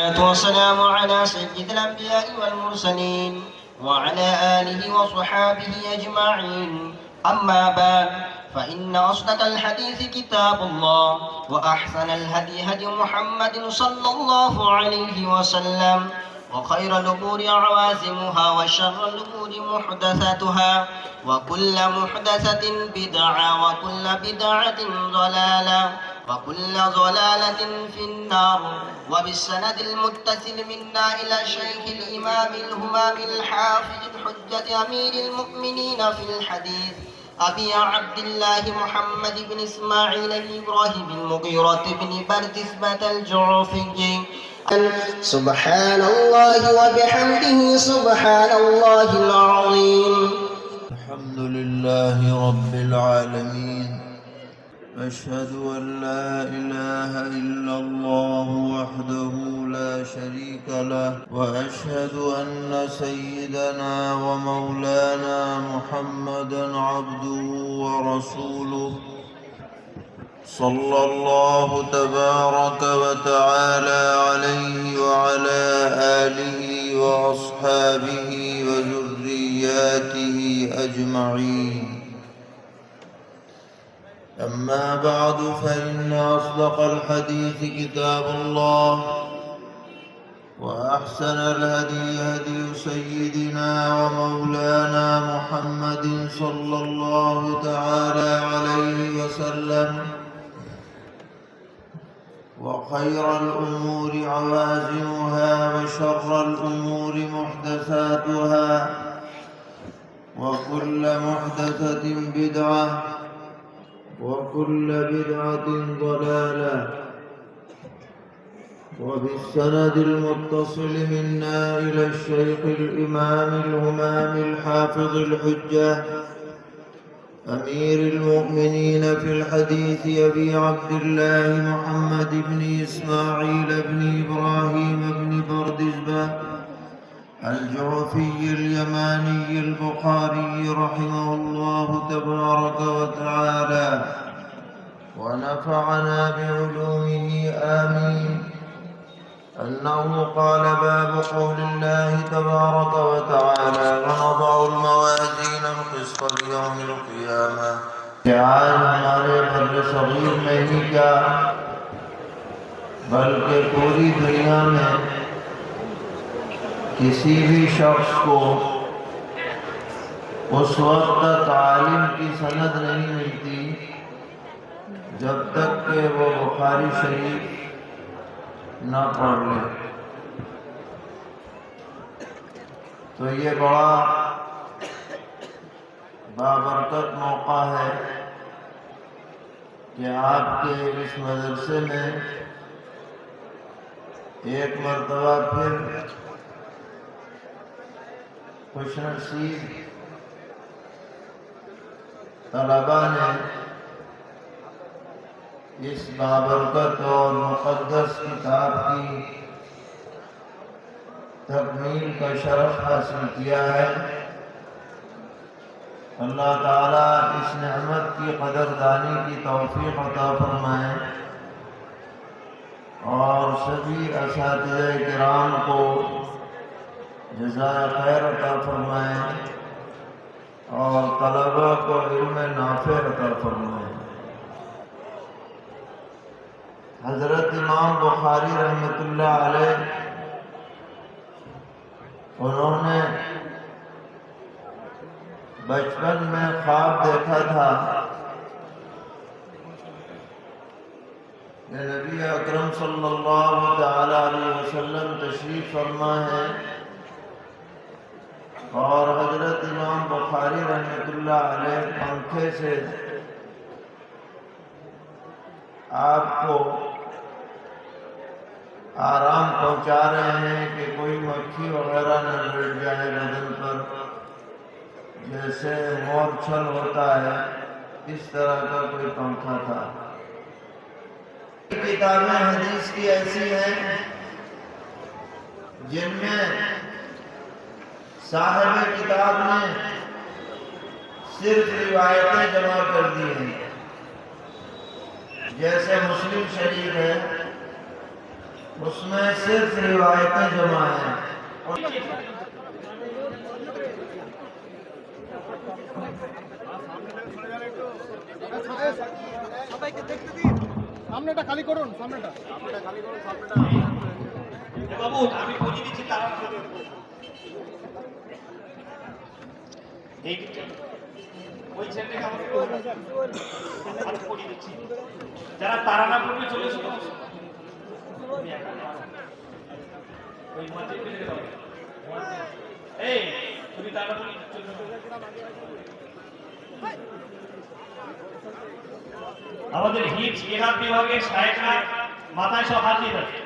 والسلام على سيد الأنبياء والمرسلين وعلى آله وصحابه أجمعين. أما بعد فإن أصدق الحديث كتاب الله وأحسن الهدي هدي محمد صلى الله عليه وسلم. وخير الأمور عوازمها وشر الأمور محدثاتها وكل محدثة بدعة وكل بدعة ضلالة وكل ضلالة في النار وبالسند المتصل منا إلى شيخ الإمام الهمام الحافظ الحجة أمير المؤمنين في الحديث أبي عبد الله محمد بن إسماعيل بن إبراهيم المغيرة بن بردسبة الجعفي سبحان الله وبحمده سبحان الله العظيم. الحمد لله رب العالمين. أشهد أن لا إله إلا الله وحده لا شريك له. وأشهد أن سيدنا ومولانا محمدا عبده ورسوله. صلى الله تبارك وتعالى عليه وعلى آله وأصحابه وذرياته أجمعين. أما بعد فإن أصدق الحديث كتاب الله وأحسن الهدي هدي سيدنا ومولانا محمد صلى الله تعالى عليه وسلم. وخير الأمور عوازمها وشر الأمور محدثاتها وكل محدثة بدعة وكل بدعة ضلالة وبالسند المتصل منا إلى الشيخ الإمام الهمام الحافظ الحجة أمير المؤمنين في الحديث أبي عبد الله محمد بن إسماعيل بن إبراهيم بن بردزبة الجعفي اليماني البخاري رحمه الله تبارك وتعالى ونفعنا بعلومه آمين. أنه قال باب قول الله تبارك وتعالى ونضع الموازين القسط ليوم القيامة. آج ہمارے بر صغیر میں ہی کیا، بلکہ پوری دنیا میں کسی بھی شخص کو اس وقت تک عالم کی سند نہیں ملتی، جب تک کہ وہ بخاری شریف نہ پڑھ لیں تو یہ بڑا بابرکت موقع ہے کہ آپ کے اس مدرسے میں ایک مرتبہ پھر خوش نصیب طلباء نے اس بابرکت اور مقدس کتاب کی تکمیل کا شرف حاصل کیا ہے۔ اللہ تعالیٰ اس نعمت کی قدردانی کی توفیق عطا فرمائے اور سبھی اساتذہ کرام کو جزائے خیر عطا فرمائے اور طلباء کو علم نافع عطا فرمائے۔ حضرت امام بخاری رحمت اللہ علیہ، انہوں نے بچپن میں خواب دیکھا تھا۔ کہ نبی اکرم صلی اللہ تعالی علیہ وسلم تشریف فرما ہے۔ اور حضرت امام بخاری رحمت اللہ علیہ پنکھے سے آپ کو آرام پہنچا رہے ہیں کہ کوئی مکھی وغیرہ نہ بیٹھ جائے بدن پر۔ جیسے مور چھل ہوتا ہے، اس طرح کا کوئی پنکھا تھا۔ کتابیں حدیث کی ایسی ہیں جن میں صاحب کتاب نے صرف روایتیں جمع کر دی ہیں۔ جیسے مسلم شریف ہے उसमें सिर्फ रिवायतें जमा है। খালি করুন সামনেটা। খালি করুন বাবু আমি বুঝিয়ে দিচ্ছি তারা এই যারা তারা না করবে চলে এসো আমাদের হিট ইরাক বিভাগের সাহেবরা মাথায় সব হাজির আছে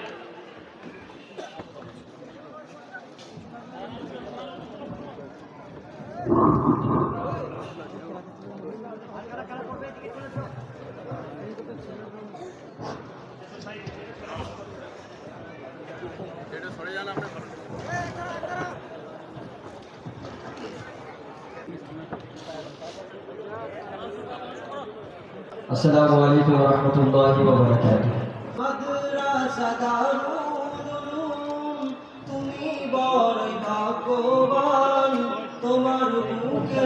আসসালামু আলাইকুম ওয়া রাহমাতুল্লাহি ওয়া বারাকাতুহু। তুমি বড় ভাগ্যবান তোমার মুখে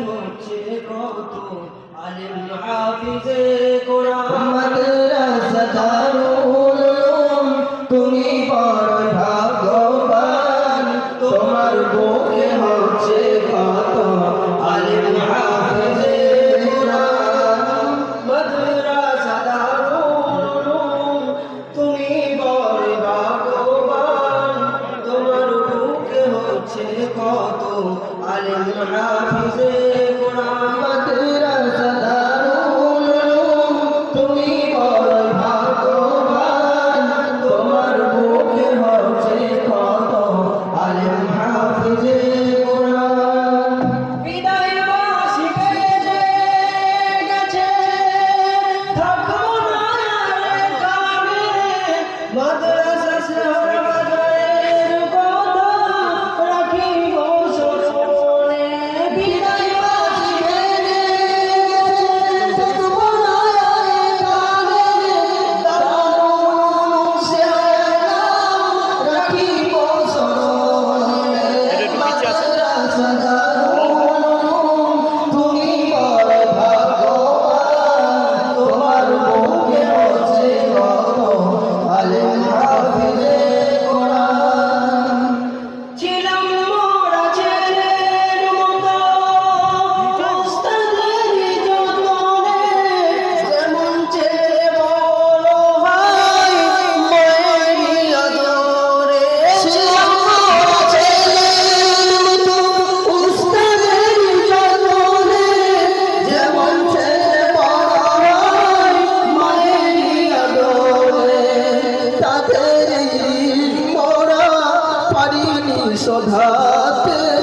সধাতে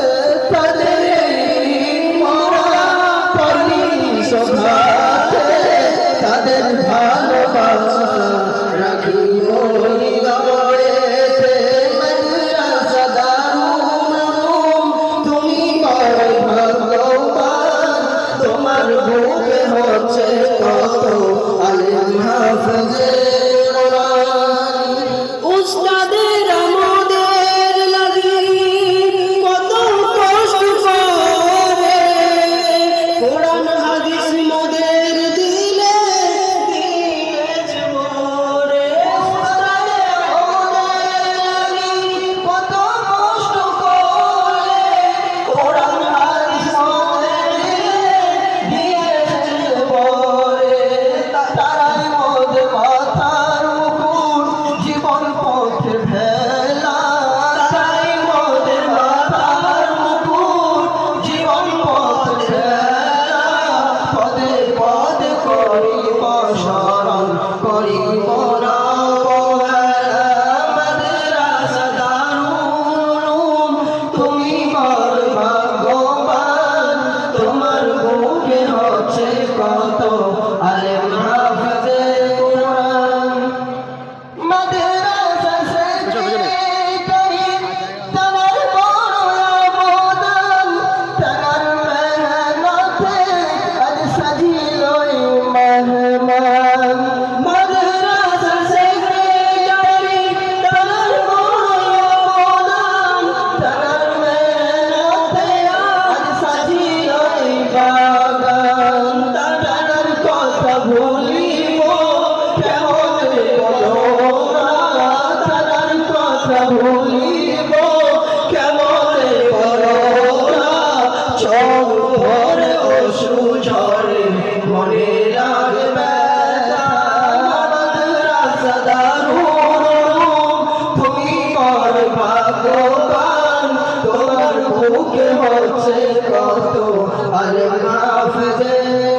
靠自己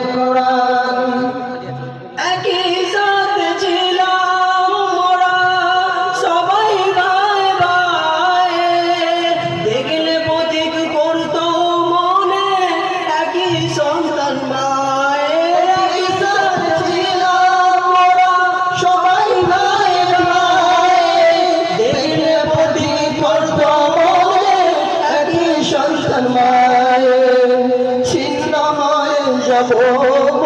যাব